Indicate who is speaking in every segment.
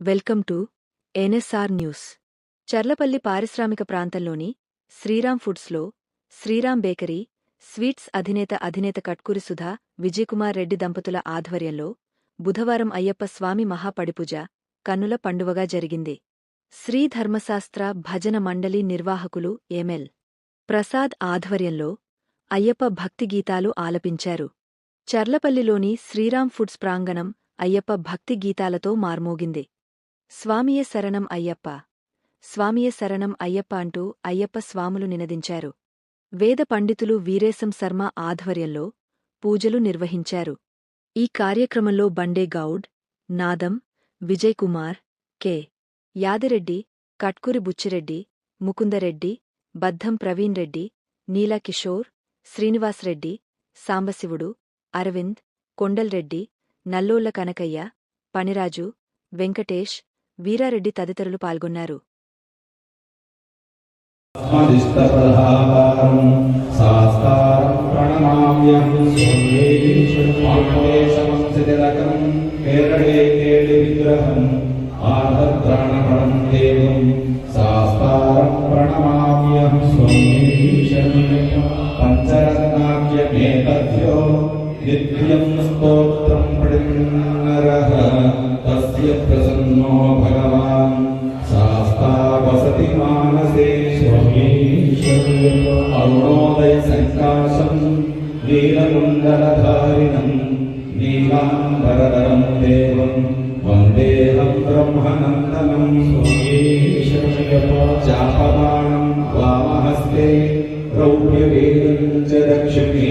Speaker 1: Welcome to NSR news. Charlapalli పారిశ్రామిక ప్రాంతంలోని శ్రీరామ్ ఫుడ్స్లో శ్రీరామ్ బేకరీ స్వీట్స్ అధినేత అధినేత కట్కూరి సుధా విజయకుమార్ రెడ్డి దంపతుల ఆధ్వర్యంలో బుధవారం అయ్యప్ప స్వామి మహాపడిపూజ కన్నుల పండువగా జరిగింది. శ్రీ ధర్మశాస్త్ర భజన మండలి నిర్వాహకులు ఎమెల్ ప్రసాద్ ఆధ్వర్యంలో అయ్యప్ప భక్తి గీతాలు ఆలపించారు. చర్లపల్లిలోని శ్రీరామ్ ఫుడ్స్ ప్రాంగణం అయ్యప్ప భక్తి గీతాలతో మార్మోగింది. స్వామియే శరణం అయ్యప్ప. స్వామియే శరణం అయ్యప్ప అంటూ అయ్యప్ప స్వాములు నినదించారు. వేద పండితులు వీరేశం శర్మ ఆధ్వర్యంలో పూజలు నిర్వహించారు. ఈ కార్యక్రమంలో బండే గౌడ్ నాదం విజయ్ కుమార్ కె. యాదిరెడ్డి కట్కూరి బుచ్చిరెడ్డి ముకుందరెడ్డి బద్దం ప్రవీణ్ రెడ్డి నీలా కిషోర్ శ్రీనివాస్ రెడ్డి సాంబశివుడు అరవింద్ కొండల్రెడ్డి నల్లోళ్ళ కనకయ్య పనిరాజు వెంకటేష్ వీరారెడ్డి తదితరులు పాల్గొన్నారు.
Speaker 2: స్మరిష్టప్రధాకారం దేవం ప్రణమామ్యం నిత్యం స్తోత్రం. నీలాంబరధరం దేవం వందేహం బ్రహ్మనందనం. చాపమానం వామహస్తే రౌప్యవేదం చ దక్షిణే.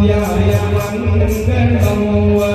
Speaker 2: Ya Ya Ya Ya Ya Ya